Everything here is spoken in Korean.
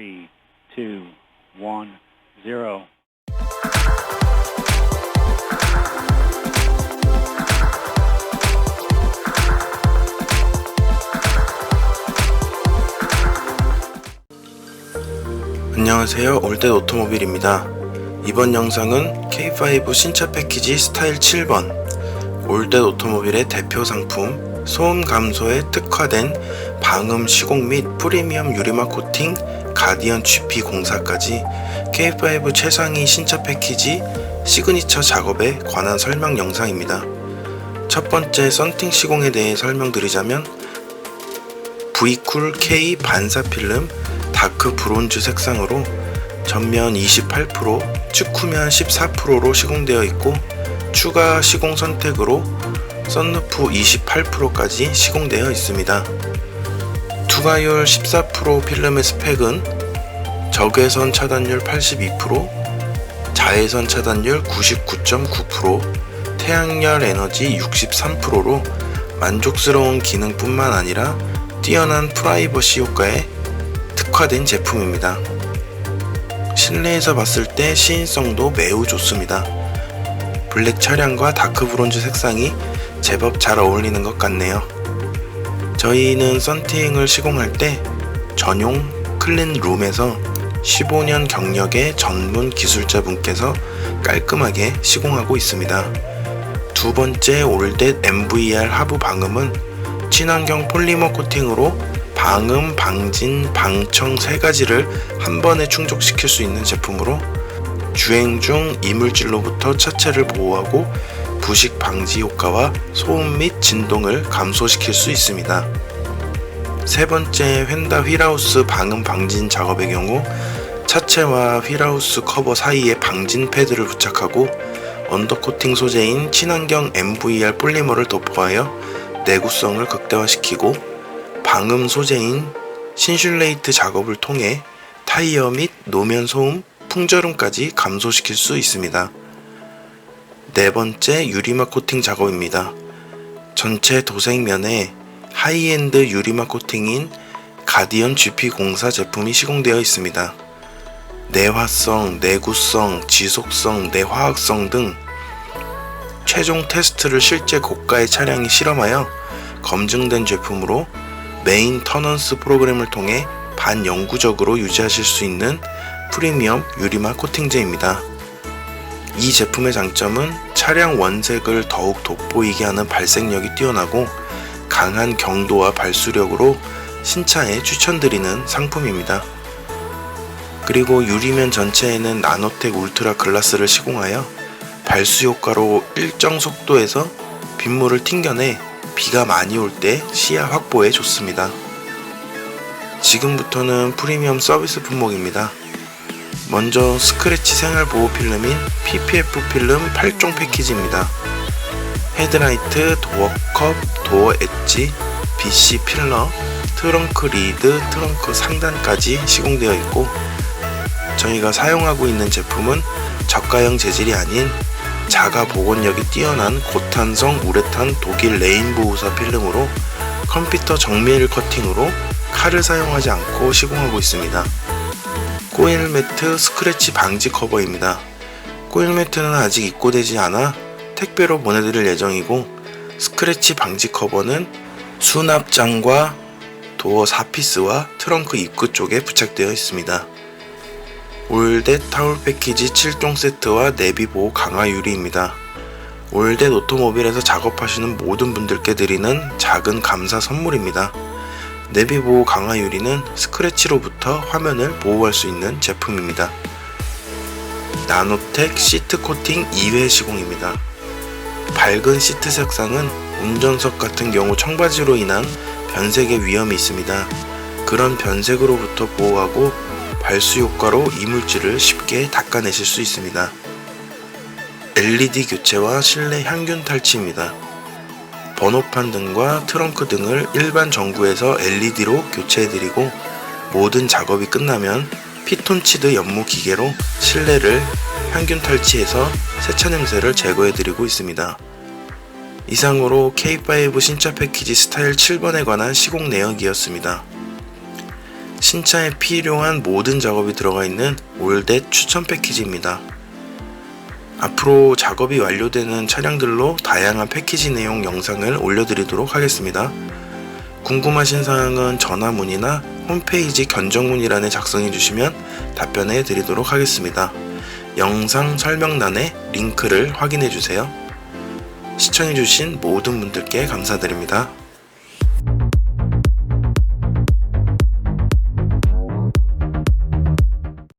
three, two, one, zero. 안녕하세요. 올댓 오토모빌입니다. 이번 영상은 K5 신차 패키지 스타일 7번. 올댓 오토모빌의 대표 상품 소음 감소에 특화된 방음 시공 및 프리미엄 유리막 코팅 가디언 GP 공사까지 K5 최상위 신차 패키지 시그니처 작업에 관한 설명 영상입니다 첫 번째 썬팅 시공에 대해 설명드리자면 V쿨 K 반사 필름 다크 브론즈 색상으로 전면 28%, 측후면 14%로 시공되어 있고 추가 시공 선택으로 썬루프 28%까지 시공되어 있습니다. 투과율 14% 필름의 스펙은 적외선 차단율 82%, 자외선 차단율 99.9%, 태양열 에너지 63%로 만족스러운 기능뿐만 아니라 뛰어난 프라이버시 효과에 특화된 제품입니다. 실내에서 봤을 때 시인성도 매우 좋습니다. 블랙 차량과 다크 브론즈 색상이 제법 잘 어울리는 것 같네요. 저희는 썬팅을 시공할 때 전용 클린 룸에서 15년 경력의 전문 기술자분께서 깔끔하게 시공하고 있습니다. 두 번째 올댓 MVR 하부 방음은 친환경 폴리머 코팅으로 방음, 방진, 방청 세 가지를 한 번에 충족시킬 수 있는 제품으로 주행 중 이물질로부터 차체를 보호하고 부식 방지 효과와 소음 및 진동을 감소시킬 수 있습니다. 세 번째 휀다 휠하우스 방음 방진 작업의 경우 차체와 휠하우스 커버 사이에 방진 패드를 부착하고 언더코팅 소재인 친환경 MVR 폴리머를 도포하여 내구성을 극대화시키고 방음 소재인 신슐레이트 작업을 통해 타이어 및 노면 소음, 풍절음까지 감소시킬 수 있습니다. 네 번째 유리막 코팅 작업입니다. 전체 도색면에 하이엔드 유리막 코팅인 가디언 GP04 제품이 시공되어 있습니다. 내화성, 내구성, 지속성, 내화학성 등 최종 테스트를 실제 고가의 차량이 실험하여 검증된 제품으로 메인 터넌스 프로그램을 통해 반영구적으로 유지하실 수 있는 프리미엄 유리막 코팅제입니다. 이 제품의 장점은 차량 원색을 더욱 돋보이게 하는 발색력이 뛰어나고 강한 경도와 발수력으로 신차에 추천드리는 상품입니다. 그리고 유리면 전체에는 나노텍 울트라 글라스를 시공하여 발수 효과로 일정 속도에서 빗물을 튕겨내 비가 많이 올 때 시야 확보에 좋습니다. 지금부터는 프리미엄 서비스 품목입니다. 먼저 스크래치 생활 보호 필름인 PPF 필름 8종 패키지입니다. 헤드라이트, 도어 컵, 도어 엣지, BC 필러, 트렁크 리드, 트렁크 상단까지 시공되어 있고 저희가 사용하고 있는 제품은 저가형 재질이 아닌 자가 복원력이 뛰어난 고탄성 우레탄 독일 레인보우사 필름으로 컴퓨터 정밀 커팅으로 칼을 사용하지 않고 시공하고 있습니다. 코일 매트 스크래치 방지 커버입니다. 코일 매트는 아직 입고되지 않아 택배로 보내드릴 예정이고 스크래치 방지 커버는 수납장과 도어 4피스와 트렁크 입구 쪽에 부착되어 있습니다. 올댓 타올 패키지 7종 세트와 내비 보호 강화 유리입니다. 올댓 오토모빌에서 작업하시는 모든 분들께 드리는 작은 감사 선물입니다. 내비 보호 강화 유리는 스크래치로부터 화면을 보호할 수 있는 제품입니다. 나노텍 시트 코팅 2회 시공입니다. 밝은 시트 색상은 운전석 같은 경우 청바지로 인한 변색의 위험이 있습니다. 그런 변색으로부터 보호하고 발수 효과로 이물질을 쉽게 닦아내실 수 있습니다. LED 교체와 실내 향균 탈취입니다. 번호판 등과 트렁크 등을 일반 전구에서 LED로 교체해드리고 모든 작업이 끝나면 피톤치드 연무 기계로 실내를 향균 탈취해서 세차 냄새를 제거해드리고 있습니다. 이상으로 K5 신차 패키지 스타일 7번에 관한 시공 내역이었습니다. 신차에 필요한 모든 작업이 들어가 있는 올댓 추천 패키지입니다. 앞으로 작업이 완료되는 차량들로 다양한 패키지 내용 영상을 올려드리도록 하겠습니다. 궁금하신 사항은 전화 문의나 홈페이지 견적 문의란에 작성해 주시면 답변해 드리도록 하겠습니다. 영상 설명란에 링크를 확인해 주세요. 시청해 주신 모든 분들께 감사드립니다.